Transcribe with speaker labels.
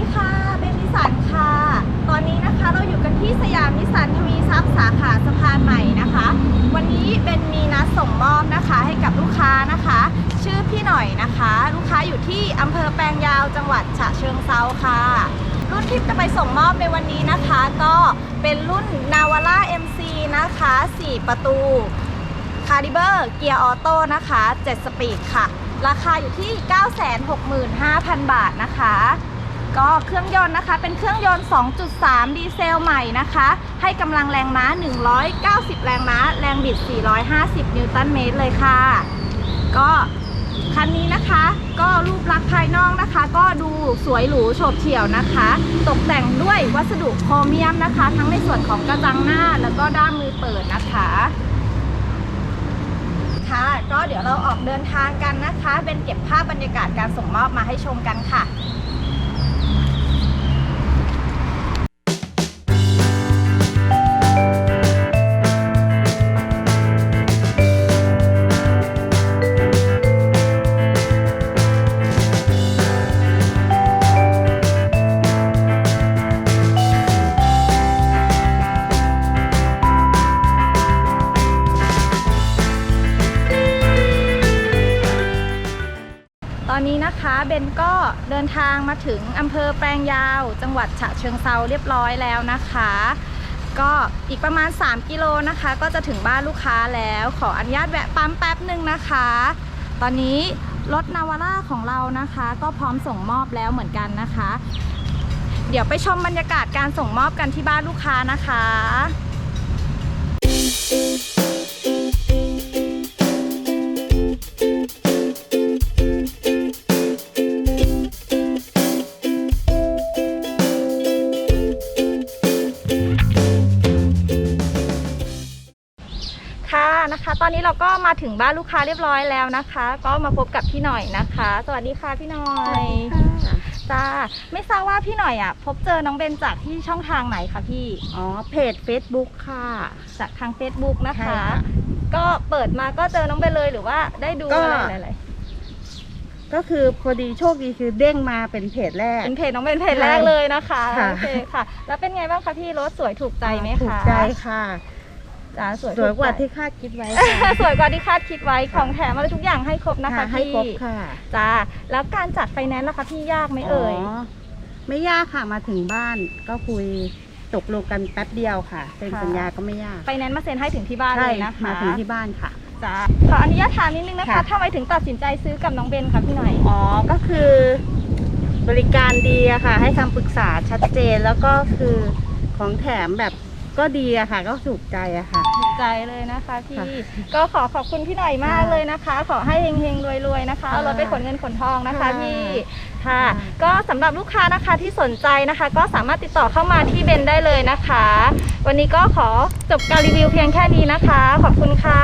Speaker 1: ดีค่ะ เบนนิสันค่ะ ตอนนี้นะคะเราอยู่กันที่สยามนิสันทวีทรัพย์สาขาสะพานใหม่นะคะ วันนี้เบนมีนัดส่งมอบนะคะให้กับลูกค้านะคะ ชื่อพี่หน่อยนะคะ ลูกค้าอยู่ที่อำเภอแปลงยาวจังหวัดฉะเชิงเซาค่ะ รุ่นที่จะไปส่งมอบในวันนี้นะคะ ก็เป็นรุ่นนาวาร่า MC นะคะ 4 ประตูคาริเบอร์เกียร์ออโต้นะคะ 7 สปีดค่ะ ราคาอยู่ที่ 965,000 บาทนะคะ ก็เครื่องยนต์นะคะ เป็นเครื่องยนต์ 2.3 ดีเซลใหม่นะคะ ให้กำลังแรงม้า 190 แรงม้า แรงบิด 450 นิวตันเมตรเลยค่ะ ก็คันนี้นะคะก็รูปลักษณ์ภายนอกนะคะ ก็ดูสวยหรูโฉบเฉี่ยวนะคะ ตกแต่งด้วยวัสดุโครเมียมนะคะ ทั้งในส่วนของกระจังหน้าแล้วก็ด้ามมือเปิดนะคะค่ะก็เดี๋ยวเราออกเดินทางกันนะคะ เป็นเก็บภาพบรรยากาศการส่งมอบมาให้ชมกันค่ะ อนนี้นะคะเบนก็เดินทางมาถึงอำเภอแปลงยาว จังหวัดฉะเชิงเซาเรียบร้อยแล้วนะคะ ก็อีกประมาณ 3 กิโลนะคะ ก็จะถึงบ้านลูกค้าแล้วขออนุญาตแวะปั๊มแป๊บหนึ่งนะคะ ตอนนี้รถนาวาร่าของเรานะคะ ก็พร้อมส่งมอบแล้วเหมือนกันนะคะ เดี๋ยวไปชมบรรยากาศการส่งมอบกันที่บ้านลูกค้านะคะ ตอนนี้เราก็มาถึงบ้านลูกค้าเรียบร้อยแล้วนะคะ ก็มาพบกับพี่หน่อยนะคะ สวัสดีค่ะพี่หน่อยจ้าไม่ทราบว่าพี่หน่อยอะ พบเจอน้องเบนจากที่ช่องทางไหนคะพี่
Speaker 2: อ๋อเพจ Facebook ค่ะ
Speaker 1: จากทาง Facebook นะ
Speaker 2: ใช่
Speaker 1: คะ
Speaker 2: ค่ะ
Speaker 1: ก็เปิดมาก็เจอน้องเบนเลยหรือว่าได้ดู
Speaker 2: ก็
Speaker 1: อะไรอะไร
Speaker 2: ก็คือพอดีโชคดีคือเด้งมาเป็นเพจแรก
Speaker 1: เป็นเพจน้องเบนเพจแรกเลยนะคะ
Speaker 2: ค่ะ
Speaker 1: โอเคค่ะ แล้วเป็นไงบ้างคะพี่รถสวยถูกใจไหมคะ
Speaker 2: ถูกใจค่ะ
Speaker 1: จ้าสวย
Speaker 2: สวยกว่า
Speaker 1: ถูใจ
Speaker 2: ที่คาดคิดไว้ค่ะ
Speaker 1: สวยกว่าที่คาดคิดไว้ของแถมอะไรทุกอย่างให้ครบนะคะ
Speaker 2: ให้
Speaker 1: พี่
Speaker 2: ครบค่ะ
Speaker 1: จ้าแล้วการจัดไฟแนนซ์ล่ะคะพี่ยากไหมเอ่ย
Speaker 2: อ๋อไม่ยากค่ะมาถึงบ้านก็คุยตกลงกันแป๊บเดียวค่ะเซ็น
Speaker 1: ค่ะ
Speaker 2: สัญญาก็ไม่ยาก
Speaker 1: ไฟแนนซ์มาเซ็นให้ถึงที่บ้าน
Speaker 2: ใช่
Speaker 1: เลยนะคะ
Speaker 2: มาถึงที่บ้านค่ะ
Speaker 1: จ้าขออนุญาตถามนิดนึงนะคะ
Speaker 2: ค่ะ
Speaker 1: ทำไมถึงตัดสินใจซื้อกับน้องเบนคะพี่หน่อย
Speaker 2: อ๋อก็คือบริการดีอะค่ะ ให้คำปรึกษาชัดเจนแล้วก็คือของแถมแบบ ก็ดีอะค่ะ ก็ถูกใจอะค่ะ
Speaker 1: ถูกใจเลยนะคะพี่
Speaker 2: ค่ะ
Speaker 1: ก็ขอขอบคุณพี่หน่อยมาก
Speaker 2: ค่ะ
Speaker 1: เลยนะคะ ขอให้เฮงๆรวยๆนะคะเอารถไปขนเงินขนทองนะคะ
Speaker 2: ค่ะ
Speaker 1: พี่ค่ะ
Speaker 2: ค่ะ
Speaker 1: ก็สำหรับลูกค้านะคะที่สนใจนะคะ ก็สามารถติดต่อเข้ามาที่เบนได้เลยนะคะ วันนี้ก็ขอจบการรีวิวเพียงแค่นี้นะคะ ขอบคุณค่ะ